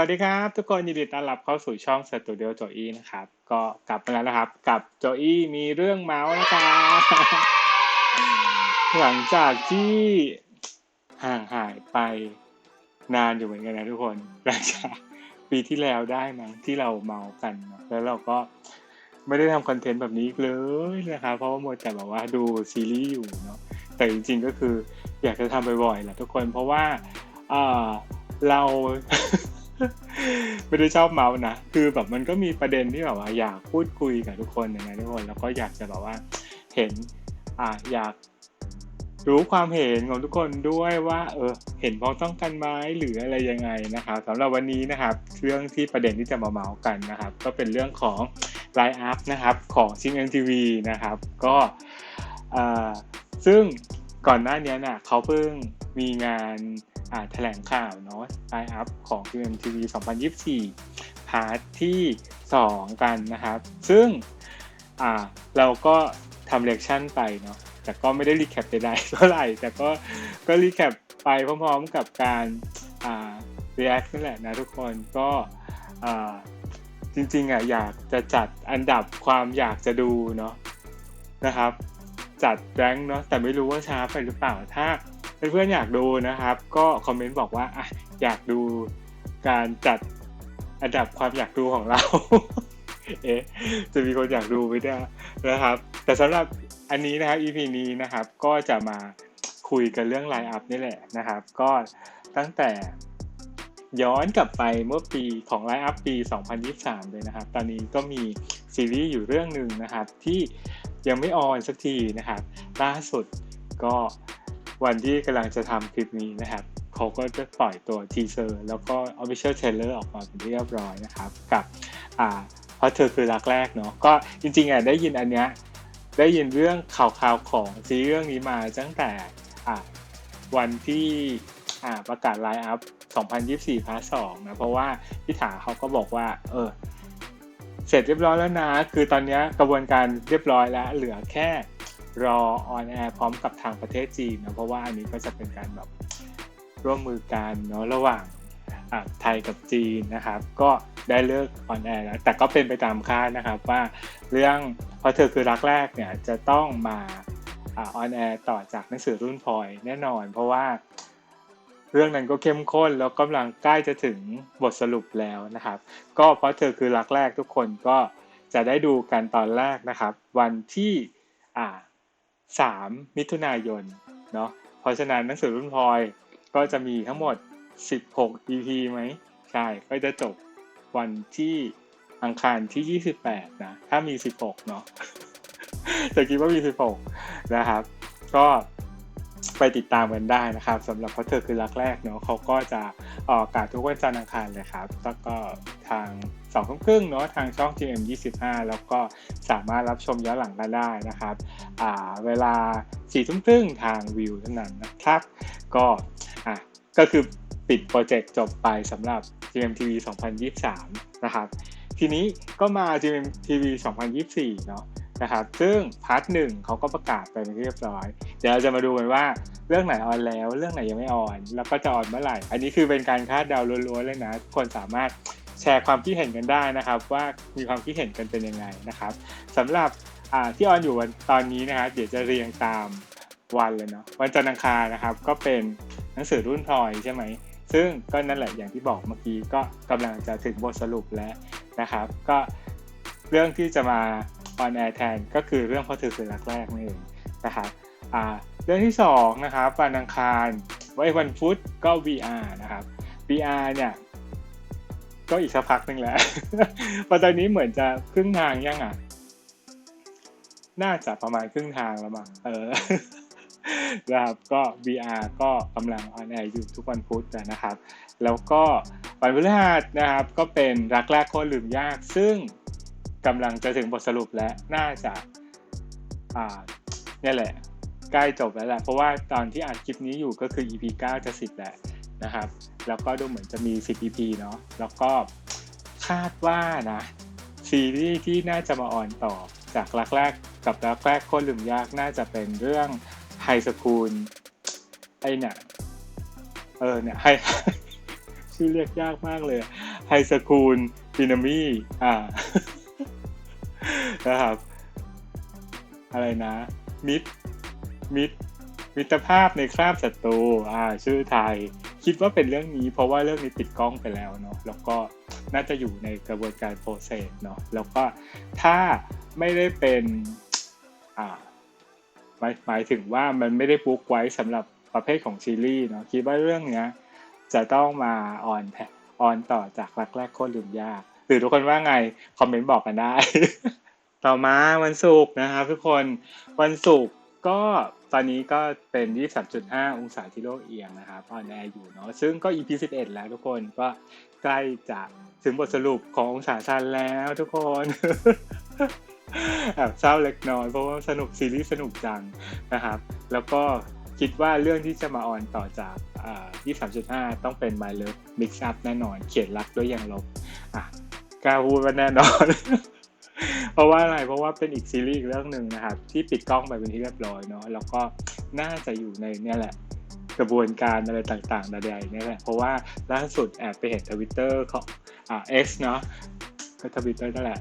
วัสดีครับทุกคนยินดีต้อนรับเข้าสู่ช่องสตูดิโอโจอี้นะครับ ก็กลับมาแล้วนะครับ กับโจอี้มีเรื่องเมาส์นะครับหลังจากที่ห่างหายไปนานอยู่เหมือนกันนะทุกคนหลังจากปีที่แล้วได้มั้งที่เราเมากันแล้วเราก็ไม่ได้ทำคอนเทนต์แบบนี้เลยนะครับเพราะว่าโมวแต่แบบว่าดูซีรีส์อยู่เนาะแต่จริงๆก็คืออยากจะทำบ่อยๆแหละทุกคนเพราะว่าเอ่อเรา ไม่ได้ชอบเมาส์นะ คือแบบมันก็มีประเด็นที่แบบว่าอยากพูดคุยกับทุกคนอย่างไรทุกคน แล้วก็อยากจะแบบว่าเห็นอ่าอยากรู้ความเห็นของทุกคนด้วยว่า เออ เห็นพ้องต้องกันไหมหรืออะไรยังไงนะครับสำหรับวันนี้นะครับ เรื่องที่ประเด็นที่จะมาเมาส์กันนะครับ ก็เป็นเรื่องของไลน์อัพนะครับของชิงเอ็มทีวีนะครับ ก็อ่าซึ่งก่อนหน้านี้น่ะเขาเพิ่งมีงาน แถลงข่าวเนาะไลน์อัพของ GMTV 2024 พาร์ทที่ 2 กันนะครับ ซึ่งอ่าเราก็ทำเลคชั่นไปเนาะแต่ก็ไม่ได้รีแคปใดๆเท่าไหร่ แต่ก็ก็รีแคปไปพร้อมๆกับการอ่า react นั่นแหละนะทุกคนก็อ่าจริงๆอะอยากจะจัดอันดับความอยากจะดูเนาะนะครับ จัดแรงเนาะแต่ไม่รู้ว่าช้าไปหรือเปล่าถ้า เพื่อนๆอยากดูนะครับ ก็คอมเมนต์บอกว่าอะอยากดูการจัดอันดับความอยากดูของเรา เอ๊ะจะมีคนอยากดูไหมเนี่ยนะครับ แต่สำหรับอันนี้นะครับ EP นี้นะครับ ก็จะมาคุยกันเรื่องไลน์อัพนี่แหละนะครับ ก็ตั้งแต่ย้อนกลับไปเมื่อปีของไลน์อัพปี 2023 เลยนะครับ ตอนนี้ก็มีซีรีส์อยู่เรื่องหนึ่งนะครับ ที่ยังไม่ออนสักทีนะครับ ล่าสุดก็ วันที่กำลังจะทำคลิปนี้นะครับเขาก็จะปล่อยตัวทีเซอร์แล้วก็ Official Trailer ออกมาเป็นที่เรียบร้อยนะครับ กับอ่าเพราะเธอคือรักแรกเนาะก็จริงๆอะได้ยินอันเนี้ยได้ยินเรื่องข่าวๆของซีรีส์เรื่องนี้มาตั้งแต่อ่าวันที่อ่าประกาศไลน์อัพ 2024พาร์ท2นะเพราะว่าพี่ถาเขาก็บอกว่าเออเสร็จเรียบร้อยแล้วนะ คือตอนนี้กระบวนการเรียบร้อยแล้ว เหลือแค่ รอออนแอร์พร้อมกับทางประเทศจีนนะเพราะว่าอันนี้ก็จะเป็นการแบบร่วมมือกันเนาะระหว่างไทยกับจีนนะครับ ก็ได้เลิกออนแอร์แล้วแต่ก็เป็นไปตามคาดนะครับว่าเรื่องเพราะเธอคือรักแรกเนี่ยจะต้องมาออนแอร์ต่อจากหนังสือรุ่นพลอยแน่นอน เพราะว่าเรื่องนั้นก็เข้มข้นแล้วกำลังใกล้จะถึงบทสรุปแล้วนะครับ ก็เพราะเธอคือรักแรกทุกคนก็จะได้ดูกันตอนแรกนะครับ วันที่อ่า 3 มิถุนายนเนาะเพราะฉะนั้นหนังสือรุ่นพลอยก็จะมีทั้งหมด 16 EP ไหมใช่ ก็จะจบวันที่อังคารที่ 28 นะ ถ้ามี 16 เนาะแต่คิดว่ามี 16 นะครับ ก็ไปติดตามกันได้นะครับสำหรับเพราะเธอคือรักแรกเนาะเขาก็จะออกอากาศทุกวันจันทร์อังคารเลยครับแล้วก็ ทางสองทุ่มครึ่งเนาะทางช่อง GM 25แล้วก็สามารถรับชมย้อนหลังกันได้นะครับเวลาสี่ทุ่มครึ่งทางวิวเท่านั้นนะครับ ก็อะก็คือปิดโปรเจกต์จบไปสำหรับ GMTV 2023 นะครับ ทีนี้ก็มา GMTV 2024 เนาะนะครับ ซึ่งพาร์ทหนึ่งเขาก็ประกาศไปเป็นที่เรียบร้อย เดี๋ยวเราจะมาดูกันว่าเรื่องไหนออนแล้ว เรื่องไหนยังไม่ออน แล้วก็จะออนเมื่อไหร่ อันนี้คือเป็นการคาดเดาล้วนๆเลยนะทุกคนสามารถ แชร์ความคิดเห็นกันได้นะครับ ว่ามีความคิดเห็นกันเป็นยังไงนะครับสำหรับที่ออนอยู่วันตอนนี้นะครับเดี๋ยวจะเรียงตามวันเลยเนาะวันจันทร์อังคารนะครับ ก็เป็นหนังสือรุ่นพลอยใช่ไหมซึ่งก็นั่นแหละอย่างที่บอกเมื่อกี้ก็กำลังจะถึงบทสรุปแล้วนะครับ ก็เรื่องที่จะมาออนแอร์แทนก็คือเรื่องพ่อเธอคือรักแรกนั่นเองนะครับเรื่องที่2นะครับวันอังคารไว้วันพุธก็ VR นะครับ VR เนี่ย ก็อีกสักพักหนึ่งแหล้วพอตอนนี้เหมือนจะครึ่งทางยังอะ น่าจะประมาณครึ่งทางแล้วมั้งเออนะครับก็ VR ก็กำลังออนแอร์อยู่ทุกวันพุธนะครับ แล้วก็วันพฤหัสนะครับก็เป็นรักแรกโคตรลืมยาก ซึ่งกำลังจะถึงบทสรุปและน่าจะอ่านี่แหละ ใกล้จบแล้วแหละ เพราะว่าตอนที่อัดคลิปนี้อยู่ก็คือ EP 9 จะ 10 แล้ว นะครับ แล้วก็ดูเหมือนจะมี 10 EP เนาะแล้วก็คาดว่านะซีรีส์ที่น่าจะมาออนต่อจากรักแรกกับรักแรกโคตรลืมยากน่าจะเป็นเรื่องไฮสคูลไอเนี่ยเออเนี่ยไฮชื่อเรียกยากมากเลยไฮสคูลปินามีอ่านะครับอะไรนะ มิดมิดมิตรภาพในคราบศัตรูอ่าชื่อไทย คิดว่าเป็นเรื่องนี้ เพราะว่าเรื่องนี้ปิดกล้องไปแล้วเนาะแล้วก็น่าจะอยู่ในกระบวนการโปรเซสเนาะแล้วก็ถ้าไม่ได้เป็นอ่าหมายหมายถึงว่ามันไม่ได้บุ๊กไว้สำหรับประเภทของซีรีส์เนาะคิดว่าเรื่องเนี้ยจะต้องมาออนแพออนต่อจากรักแรกโคตรลืมยากหรือทุกคนว่าไง คอมเมนต์บอกกันได้ ต่อมาวันศุกร์นะครับทุกคนวันศุกร์ ก็ตอนนี้ก็เป็น 23.5 องศาที่โลกเอียงนะครับออนแอร์อยู่เนาะซึ่งก็ EP 11 แล้วทุกคนก็ใกล้จะถึงบทสรุปขององศาชันแล้วทุกคนแอบเศร้าเล็กน้อยเพราะว่าสนุกซีรีส์สนุกจังนะครับ แล้วก็คิดว่าเรื่องที่จะมาออนต่อจากอ่า23.5 ต้องเป็น My Love Mix Up แน่นอน เขียนรักด้วยอย่างลบอะกล้าพูดว่าแน่นอน เพราะว่าอะไรเพราะว่าเป็นอีกซีรีส์อีกเรื่องหนึ่งนะครับ ที่ปิดกล้องไปเป็นที่เรียบร้อยเนาะแล้วก็น่าจะอยู่ในเนี่ยแหละ กระบวนการอะไรต่างๆใดๆเนี่ยแหละ เพราะว่าล่าสุดแอบไปเห็นทวิตเตอร์ของอ่า X เนาะก็ทวิตเตอร์นั่นแหละ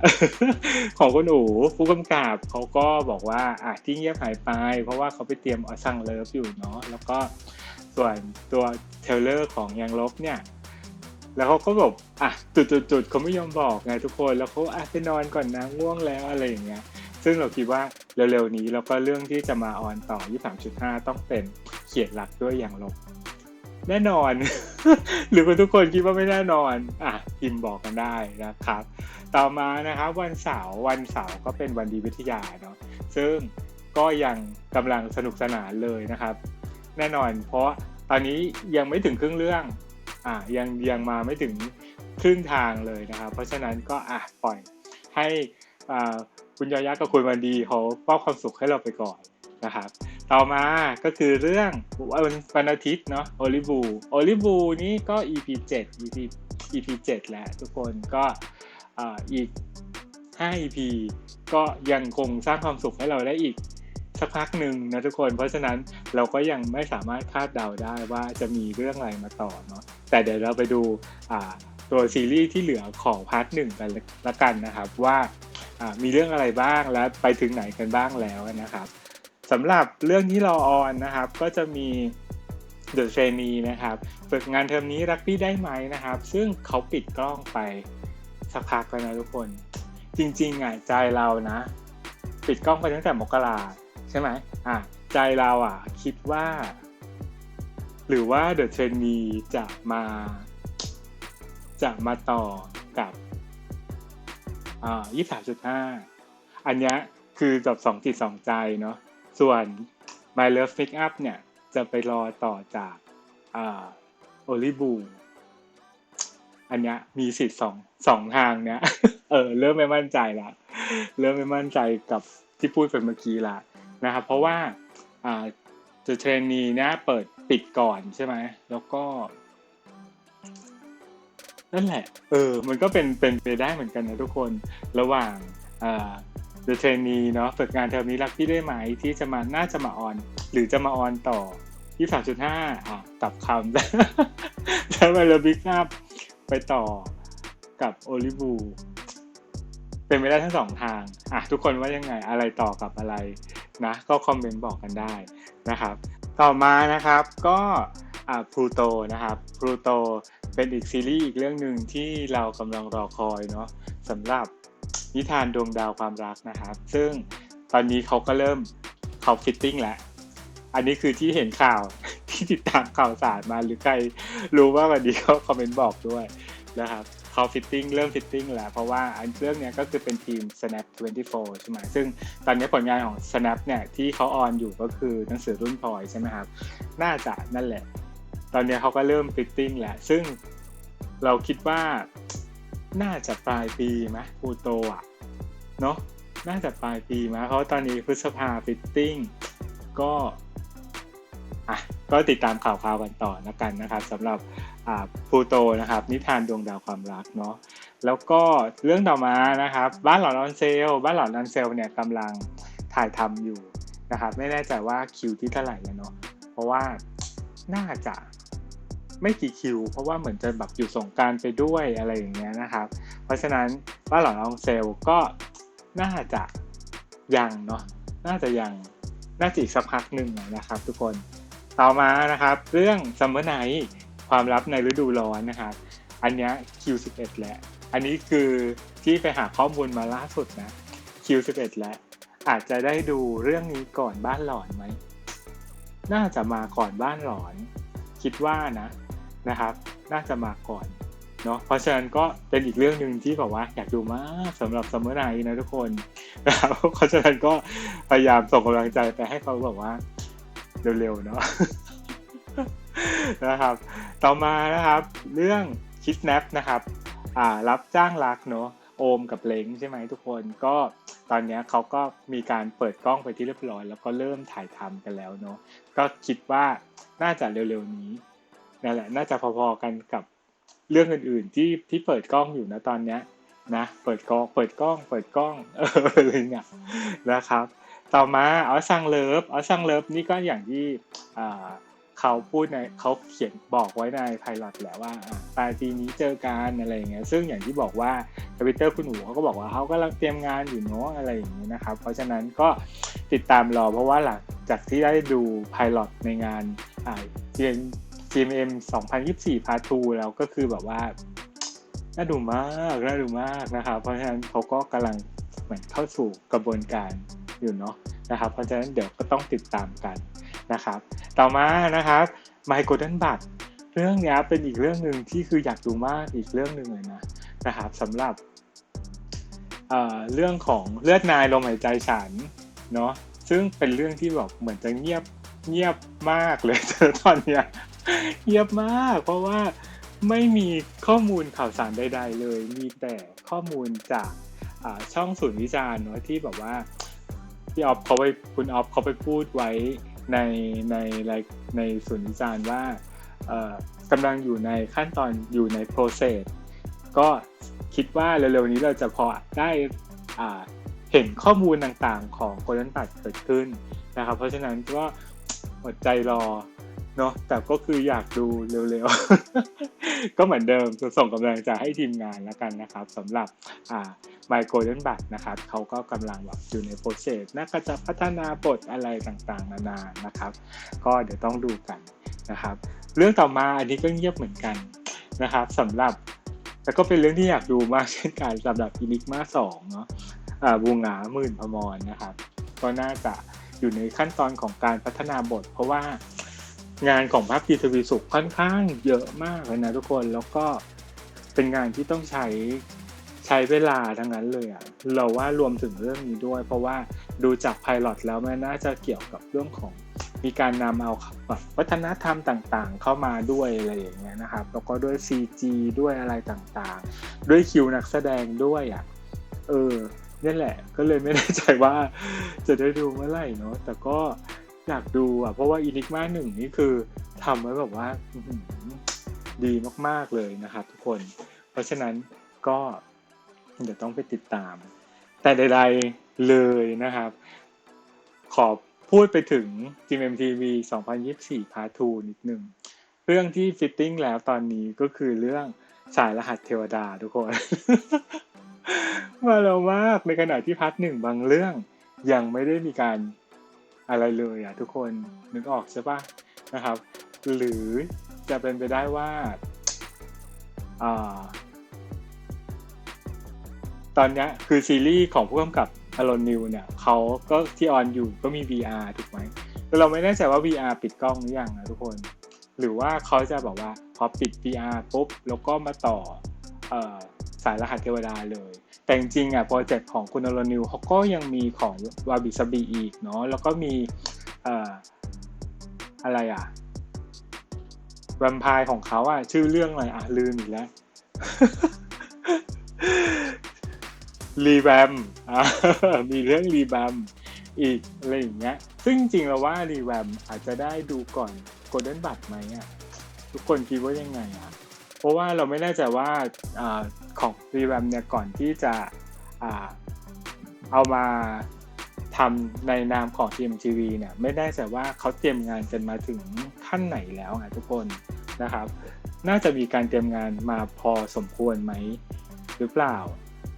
ของคุณหนูผู้กำกับเขาก็บอกว่าอะที่เงียบหายไป เพราะว่าเขาไปเตรียมอสั่งเลิฟอยู่เนาะแล้วก็ส่วนตัวเทเลอร์ของยังลบเนี่ย แล้วเขาก็แบบอะจุดๆๆเขาไม่ยอมบอกไงทุกคนแล้วเขาอะไปนอนก่อนนะง่วงแล้วอะไรอย่างเงี้ยซึ่งเราคิดว่าเร็วๆนี้แล้วก็เรื่องที่จะมาออนต่อ 23.5 ต้องเป็นเขียนรักด้วยอย่างลบ แน่นอน หรือคุณทุกคนคิดว่าไม่แน่นอน อะพิมพ์บอกกันได้นะครับ ต่อมานะครับวันเสาร์วันเสาร์ก็เป็นวันดีวิทยาเนาะซึ่งก็ยังกำลังสนุกสนานเลยนะครับ แน่นอน เพราะตอนนี้ยังไม่ถึงครึ่งเรื่อง อะยังยังมาไม่ถึงครึ่งทางเลยนะครับ เพราะฉะนั้นก็อะปล่อยให้อ่าคุณยอยักษ์กับคุณวันดีเขามอบความสุขให้เราไปก่อนนะครับ ต่อมาก็คือเรื่องวันวันอาทิตย์เนาะโอลิบูโอลิบูนี่ก็ EP 7 EP EP 7แล้วทุกคนก็อ่อีก 5 EP ก็ยังคงสร้างความสุขให้เราได้อีก สักพักหนึ่งนะทุกคน เพราะฉะนั้นเราก็ยังไม่สามารถคาดเดาได้ว่าจะมีเรื่องอะไรมาต่อเนาะแต่เดี๋ยวเราไปดูตัวซีรีส์ที่เหลือของพาร์ทหนึ่งกันละกันนะครับว่ามีเรื่องอะไรบ้างและไปถึงไหนกันบ้างแล้วนะครับสำหรับเรื่องที่เราออนนะครับ ก็จะมี The Trainee นะครับฝึกงานเทอมนี้รักพี่ได้ไหมนะครับ ซึ่งเขาปิดกล้องไปสักพักแล้วนะทุกคน จริงๆอะใจเรานะ ปิดกล้องไปตั้งแต่มกรา ช่ไหมอะใจเราอะ คิดว่า หรือว่า The Trainee จะมา จะมาต่อกับอ่ายี่สามจุดห้าอันเนี้ยคือแบบสองจิตสองใจเนาะส่วน My Love Pick Up เนี่ย จะไปรอต่อจากอ่าโอลิบูอันเนี้ยมีสิทธิ์สองสองทางเนี้ย เออ เริ่มไม่มั่นใจละ เริ่มไม่มั่นใจกับที่พูดไปเมื่อกี้ละ นะครับ เพราะว่าจะเทรนนีเนี่ยเปิดปิดก่อนใช่ไหมแล้วก็นั่นแหละ เออ มันก็เป็นเป็นไปได้เหมือนกันนะทุกคนระหว่างอ่า The Trainee เนาะฝึกงานเทอมนี้รักพี่ได้ไหมที่จะมาน่าจะมาออน หรือจะมาออนต่อ23.5อะตับคำแล้วมาเลบิ๊กอัพไปต่อกับโอลิบู เป็นไปได้ทั้งสองทางอะทุกคนว่ายังไงอะไรต่อกับอะไรนะ ก็คอมเมนต์บอกกันได้นะครับ ต่อมานะครับก็อ่าพลูโตนะครับพลูโตเป็นอีกซีรีส์อีกเรื่องหนึ่งที่เรากำลังรอคอยเนาะสำหรับนิทานดวงดาวความรักนะครับ ซึ่งตอนนี้เขาก็เริ่มเขาฟิตติ้งแล้วอันนี้คือที่เห็นข่าวที่ติดตามข่าวสารมาหรือใครรู้ว่าวันนี้เขาคอมเมนต์บอกด้วย นะครับเขาฟิตติ้งเริ่มฟิตติ้งแล้ว เพราะว่าเรื่องนี้ก็คือเป็นทีม Snap 24 ใช่ไหมซึ่งตอนนี้ผลงานของ Snap เนี่ยที่เขาออนอยู่ก็คือหนังสือรุ่นพลอยใช่ไหมครับน่าจะนั่นแหละ ตอนนี้เขาก็เริ่มฟิตติ้งแล้วซึ่งเราคิดว่าน่าจะปลายปีไหมพูโตอะเนาะน่าจะปลายปีมาเพราะตอนนี้พฤษภาฟิตติ้งก็ อะก็ติดตามข่าวคราวกันต่อนะกันนะครับสำหรับพูโตนะครับ นิทานดวงดาวความรักเนาะแล้วก็เรื่องต่อมานะครับ บ้านหลอนนอนเซลบ้านหลอนนอนเซลเนี่ยกำลังถ่ายทำอยู่นะครับ ไม่แน่ใจว่าคิวที่เท่าไหร่แล้วเนาะเพราะว่าน่าจะไม่กี่คิว เพราะว่าเหมือนจะแบบอยู่สงการไปด้วยอะไรอย่างเงี้ยนะครับ เพราะฉะนั้นบ้านหลังอองเซลก็น่าจะยังเนาะน่าจะยังน่าจะอีกสักพักหนึ่งนะครับ ทุกคน ต่อมานะครับเรื่องซัมเมอร์ไนท์ความลับในฤดูร้อนนะครับอันนี้ Q11 แหละ อันนี้คือที่ไปหาข้อมูลมาล่าสุดนะ Q11 แหล้วอาจจะได้ดูเรื่องนี้ก่อนบ้านหลอนไหม น่าจะมาก่อนบ้านหลอน คิดว่านะนะครับ น่าจะมาก่อนเนาะเพราะฉะนั้นก็เป็นอีกเรื่องหนึ่งที่แบบว่าอยากดูมากสำหรับซัมเมอร์ไนท์นะทุกคนนะครับเพราะฉะนั้นก็พยายามส่งกำลังใจไปให้เขาแบบว่า เร็วๆเนาะนะครับ ต่อมานะครับ เรื่องคิดแนปนะครับอ่ารับจ้างรักเนาะโอมกับเล้งใช่ไหมทุกคนก็ตอนนี้เขาก็มีการเปิดกล้องไปที่เรียบร้อย แล้วก็เริ่มถ่ายทำกันแล้วเนาะก็คิดว่าน่าจะเร็วๆนี้นั่นแหละน่าจะพอๆกันกับเรื่องอื่นๆ ที่ที่เปิดกล้องอยู่นะตอนเนี้ยนะเปิดกล้องเปิดกล้องเปิดกล้องเอออะไรเงี้ยนะครับ ต่อมาออซังเลิฟออซังเลิฟนี่ก็อย่างที่เขาพูดในเขาเขียนบอกไว้ในไพลอตแหละว่าปลายปีนี้เจอกันอะไรอย่างเงี้ยซึ่งอย่างที่บอกว่าทวิตเตอร์คุณหนูเขาก็บอกว่าเขากำลังเตรียมงานอยู่เนาะอะไรอย่างเงี้ยนะครับ เพราะฉะนั้นก็ติดตามรอเพราะว่าหลังจากที่ได้ดูไพลอตในงานอ่า GMM 2024 Part 2แล้วก็คือแบบว่าน่าดูมากน่าดูมากนะครับ เพราะฉะนั้นเขาก็กำลังเหมือนเข้าสู่กระบวนการ อยู่เนาะนะครับ เพราะฉะนั้นเดี๋ยวก็ต้องติดตามกันนะครับ ต่อมานะครับ My Golden b u t เรื่องนี้เป็นอีกเรื่องหนึ่งที่คืออยากดูมากอีกเรื่องหนึ่งเลยนะนะครับสำหรับเเรื่องของเลือดนายลมหายใจฉันเนาะซึ่งเป็นเรื่องที่แบบเหมือนจะเงียบเงียบมากเลยตอนเนี้ยเงียบมาก เพราะว่าไม่มีข้อมูลข่าวสารใด ๆ เลย มีแต่ข้อมูลจากช่องศูนย์วิจารณ์เนาะที่แบบว่า พี่ออฟเขาไปคุณออฟเขาไปพูดไว้ในในในศูนย์วิจารณ์ว่ากำลังอยู่ในขั้นตอนอยู่ใน process ก็คิดว่าเร็วๆนี้เราจะพอได้เห็นข้อมูลต่างๆของโกลเด้นตัดเกิดขึ้นนะครับ เพราะฉะนั้นก็อดใจรอ เนาะแต่ก็คืออยากดูเร็วๆ ก็เหมือนเดิมจะส่งกำลังใจให้ทีมงานแล้วกันนะครับสำหรับอ่าไมโครเดนบัตนะครับเขาก็กำลังแบบอยู่ในโปรเซสน่าจะพัฒนาบทอะไรต่างๆ นานานะครับ ก็เดี๋ยวต้องดูกันนะครับ เรื่องต่อมาอันนี้ก็เงียบเหมือนกันนะครับสำหรับแต่ก็เป็นเรื่องที่อยากดูมากเช่นกันสำหรับอินิกมาสองเนาะอ่าบูงาหมื่นพมรนะครับ ก็น่าจะอยู่ในขั้นตอนของการพัฒนาบท เพราะว่า งานของพระพีทวีสุขค่อนข้างเยอะมากเลยนะทุกคนแล้วก็เป็นงานที่ต้องใช้ใช้เวลาทั้งนั้นเลยอะ่ะเราว่ารวมถึงเรื่องนี้ด้วย เพราะว่าดูจากไพลอตแล้วมันน่าจะเกี่ยวกับเรื่องของมีการนำเอาแบบวัฒนธรรมต่างๆ เข้ามาด้วยอะไรอย่างเงี้ยนะครับแล้วก็ด้วย CG ด้วยอะไรต่างๆ ด้วยคิวนักแสดงด้วยอะ่ะเออนี่แหละก็เลยไม่แน่ใจว่าจะได้ดูเมื่อไหร่เนาะแต่ก็ อยากดูอะ เพราะว่าอินิกมาหนึ่งนี่คือทำไว้แบบว่าดีมากๆเลยนะครับทุกคน เพราะฉะนั้นก็เดี๋ยวต้องไปติดตาม แต่ใดๆเลยนะครับ ขอพูดไปถึง GMMTV 2024 Part 2นิดนึง เรื่องที่ฟิตติ้งแล้วตอนนี้ก็คือเรื่องสายรหัสเทวดาทุกคน มาแล้วมากในขณะที่พาร์ทหนึ่งบางเรื่องยังไม่ได้มีการ อะไรเลยอะทุกคนนึกออกใช่ปะนะครับ หรือจะเป็นไปได้ว่าอ่าตอนนี้คือซีรีส์ของผู้กำกับอารอนนิวเนี่ยเขาก็ที่ออนอยู่ก็มี VR ถูกไหมแต่เราไม่แน่ใจว่า VR ปิดกล้องหรือยังนะทุกคน หรือว่าเขาจะบอกว่าพอปิด VR ปุ๊บแล้วก็มาต่ออ สายรหัสเทวดาเลย แต่จริงๆอะโปรเจกต์ของคุณอรนิวเขาก็ยังมีของวาบิสบีอีกเนาะแล้วก็มีอะไรอะแวมไพร์ของเขาอะชื่อเรื่องอะไรอะลืมอีกแล้วรีแวมมีเรื่องรีแวมอีกอะไรอย่างเงี้ย ซึ่งจริงๆเราว่ารีแวมอาจจะได้ดูก่อนโกลเด้นบัตไหมอะ ทุกคนคิดว่ายังไงอะ ราะว่าเราไม่แน่ใจว่าอของรีแวมเนี่ยก่อนที่จะเอามาทำในนามของ TMTV เนี่ยไม่แน่ใจว่าเขาเตรียมงานกันมาถึงขั้นไหนแล้วอะทุกคนนะครับ น่าจะมีการเตรียมงานมาพอสมควรไหมหรือเปล่า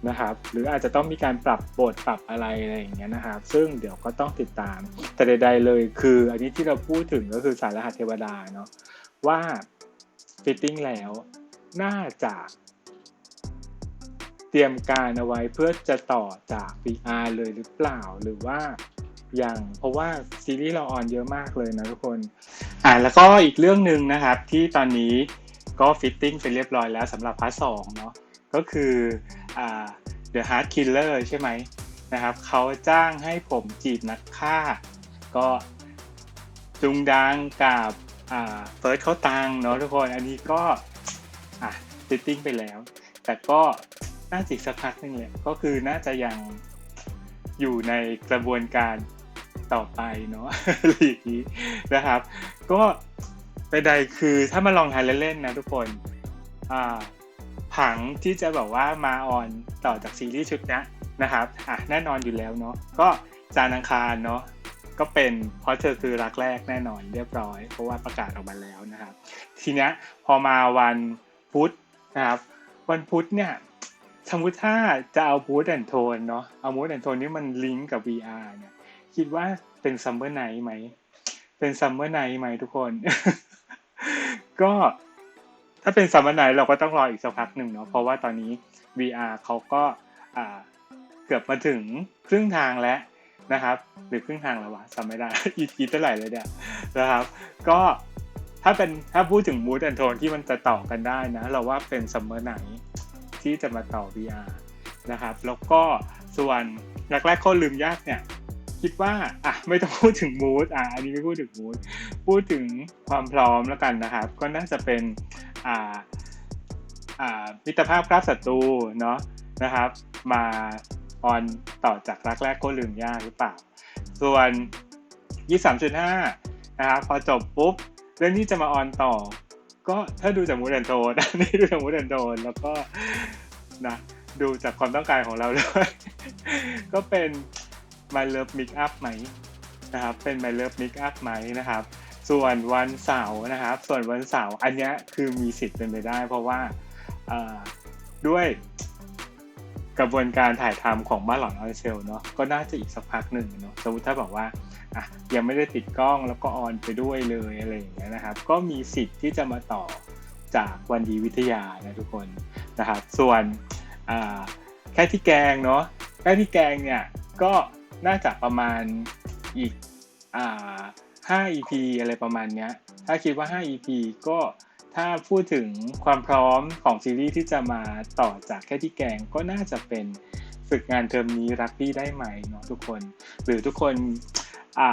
นะครับ หรืออาจจะต้องมีการปรับบทปรับอะไรอะไรอย่างเงี้ยนะครับ ซึ่งเดี๋ยวก็ต้องติดตาม แต่ใด ๆ เลยคือ อันนี้ที่เราพูดถึงก็คือสารรหัสเทวดาเนาะว่าฟิตติ้งแล้ว น่าจะเตรียมการเอาไว้เพื่อจะต่อจาก VR เลยหรือเปล่าหรือว่าอย่างเพราะว่าซีรีส์เราออนเยอะมากเลยนะทุกคนอ่าแล้วก็อีกเรื่องหนึ่งนะครับที่ตอนนี้ก็ฟิตติ้งไปเรียบร้อยแล้วสำหรับพาร์ทสองเนาะก็คืออ่า The Heart Killer ใช่ไหมนะครับเขาจ้างให้ผมจีบนักฆ่า ก็จุงดังกับอ่าเฟิร์สเขาตังเนาะทุกคนอันนี้ก็ อะฟิตติ้งไปแล้ว แต่ก็น่าจิกสักพักหนึ่งเลยก็คือน่าจะยังอยู่ในกระบวนการต่อไปเนาะอีกนี้นะครับ ก็ไปใดคือถ้ามาลองทานเล่นๆนะทุกคนอ่าผังที่จะแบบว่ามาออนต่อจากซีรีส์ชุดนี้นะครับอะแน่นอนอยู่แล้วเนาะก็จานอังคารเนาะก็เป็นเพราะเธอคือรักแรกแน่นอนเรียบร้อย เพราะว่าประกาศออกมาแล้วนะครับ ทีนี้พอมาวัน พุธนะครับวันพุธเนี่ยสมมติถ้าจะเอาบูธแอนโทนเนาะเอาบูธแอนโทนนี้มันลิงก์กับ VR เนี่ยคิดว่าเป็นซัมเมอร์ไนท์ไหม เป็นซัมเมอร์ไนท์ไหมทุกคน ก็ถ้าเป็นซัมเมอร์ไนท์เราก็ต้องรออีกสักพักหนึ่งเนาะเพราะว่าตอนนี้ VR เขาก็เกือบมาถึงครึ่งทางแล้วนะครับ หรือครึ่งทางแล้ววะจำไม่ได้อีกกี่เท่าไหร่เลยเนี่ยนะครับ ก็ ถ้าเป็นถ้าพูดถึงมูดแอนโทนที่มันจะต่อกันได้นะ เราว่าเป็นซัมเมอร์ไหนที่จะมาต่อ VR นะครับ แล้วก็ส่วนแรกแรกๆข้อลืมยากเนี่ยคิดว่าอะไม่ต้องพูดถึงมูดอะอันนี้ไม่พูดถึงมูดพูดถึงความพร้อมแล้วกันนะครับ ก็น่าจะเป็นอ่าอ่ามิตรภาพครับศัตรูเนาะนะครับ มาออนต่อจากรักแรกก็ลืมยากหรือเปล่า ส่วน 23.5 นะครับพอจบปุ๊บ เรื่องนี้จะมาออนต่อ ก็ถ้าดูจากมูดแอนโทนนี่ดูจากมูดแอนโทนแล้วก็นะดูจากความต้องการของเราด้วย ก็เป็น My Love Mix Up ไหมนะครับ เป็น My Love Mix Up ไหมนะครับ ส่วนวันเสาร์นะครับ ส่วนวันเสาร์อันนี้คือมีสิทธิ์เป็นไปได้ เพราะว่าด้วยกระบวนการถ่ายทำของบ้านหลังออนเซลเนาะก็น่าจะอีกสักพักหนึ่งเนาะสมมติถ้าบอกว่า อะยังไม่ได้ติดกล้องแล้วก็ออนไปด้วยเลยอะไรอย่างเงี้ยนะครับ ก็มีสิทธิ์ที่จะมาต่อจากวันดีวิทยานะทุกคนนะครับ ส่วนแค่ที่แกงเนาะแค่ที่แกงเนี่ยก็น่าจะประมาณอีกอ่า5 EP อะไรประมาณเนี้ย ถ้าคิดว่า 5 EP ก็ถ้าพูดถึงความพร้อมของซีรีส์ที่จะมาต่อจากแค่ที่แกงก็น่าจะเป็นฝึกงานเทอมนี้รักพี่ได้ไหมเนาะทุกคน หรือทุกคน อ่า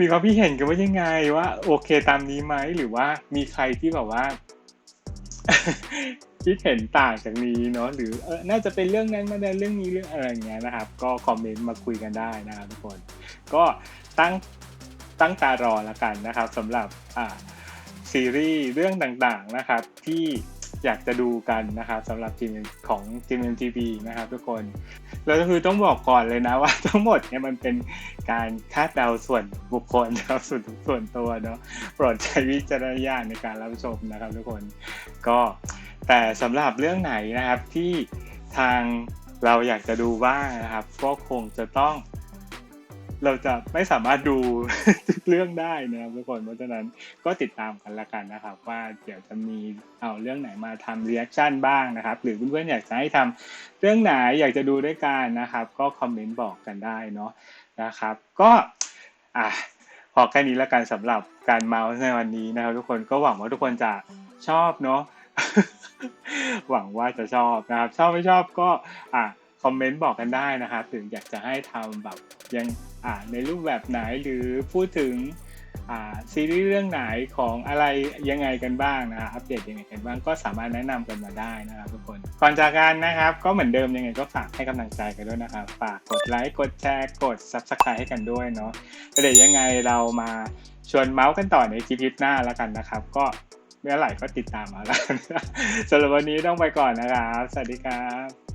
มีความพี่เห็นกันว่ายังไงว่า โอเคตามนี้ไหมหรือว่ามีใครที่แบบว่าคิดเห็นต่างจากนี้เนาะหรือเออน่าจะเป็นเรื่องนั้นมาเรื่องนี้เรื่องอะไรอย่างเงี้ยนะครับ ก็คอมเมนต์มาคุยกันได้นะครับทุกคน ก็ตั้งตั้งตารอล้วกันนะครับสำหรับอ่าซีรีส์เรื่องต่างๆนะครับที่ อยากจะดูกันนะครับสำหรับทีมของทีมเอ็มทีวีนะครับทุกคนแล้วก็คือต้องบอกก่อนเลยนะว่าทั้งหมดเนี่ยมันเป็นการคาดเดาส่วนบุคคลนะครับส่วนส่วนตัวเนาะโปรดใช้วิจารณญาณในการรับชมนะครับทุกคนก็แต่สำหรับเรื่องไหนนะครับที่ทางเราอยากจะดูบ้างนะครับก็คงจะต้อง เราจะไม่สามารถดูทุกเรื่องได้นะครับทุกคนเพราะฉะนั้นก็ติดตามกันละกันนะครับ ว่าเดี๋ยวจะมีเอาเรื่องไหนมาทำรีแอคชั่นบ้างนะครับ หรือเพื่อนๆอยากจะให้ทำเรื่องไหนอยากจะดูด้วยกันนะครับ ก็คอมเมนต์บอกกันได้เนาะนะครับ ก็อะพอแค่นี้ละกันสำหรับการเมาส์ในวันนี้นะครับทุกคนก็หวังว่าทุกคนจะชอบเนาะหวังว่าจะชอบนะครับ ชอบไม่ชอบก็อ่า คอมเมนต์บอกกันได้นะครับหรือยากจะให้ทำแบบยังอ่าในรูปแบบไหนหรือพูดถึงอ่าซีรีส์เรื่องไหนของอะไรยังไงกันบ้างนะอัปเดตยังไงกันบ้างก็สามารถแนะนำกันมาได้นะครับทุกคนก่อนจากกันนะครับ ก็เหมือนเดิมยังไงก็ฝากให้กำลังใจกันด้วยนะครับฝากกดไลค์กดแชร์กด subscribe ให้กันด้วยเนาะเดี๋ยวยังไงเรามาชวนเมาส์กันต่อในคลิปหน้าแล้วกันนะครับ ก็เมื่อไหร่ก็ติดตามมาแล้วสำหรับวันนี้ต้องไปก่อนนะครับ สวัสดีครับ